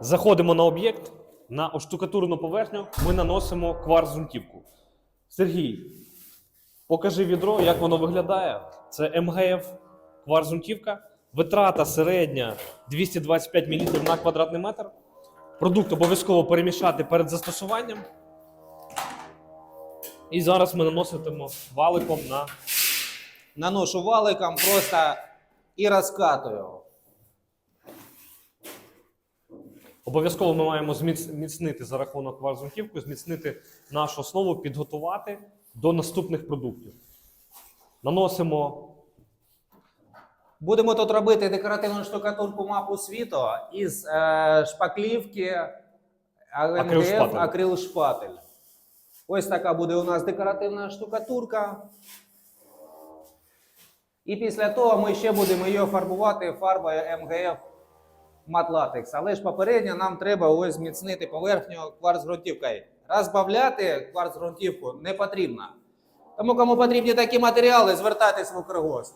Заходимо на об'єкт, на оштукатурну поверхню ми наносимо кварц-ґрунтівку. Сергій, покажи відро, як воно виглядає. Це МГФ кварц-ґрунтівка. Витрата середня 225 мл на квадратний метр. Продукт обов'язково перемішати перед застосуванням. І зараз ми наноситимо валиком на Наношу валиком просто і розкатую. Обов'язково ми маємо зміц- зміцнити за рахунок кварцґрунтівки, зміцнити нашу основу, підготувати до наступних продуктів. Наносимо Будемо тут робити декоративну штукатурку мапу світу із е, шпаклівки МДФ Акрилшпатель. акрил шпатель. Ось така буде у нас декоративна штукатурка. І після того ми ще будемо її фарбувати фарбою МГФ матлатекс. Але ж попередньо нам треба ось зміцнити поверхню кварц-ґрунтівкою. Розбавляти кварц-ґрунтівку не потрібно. Тому кому потрібні такі матеріали, звертайтесь в Укргост.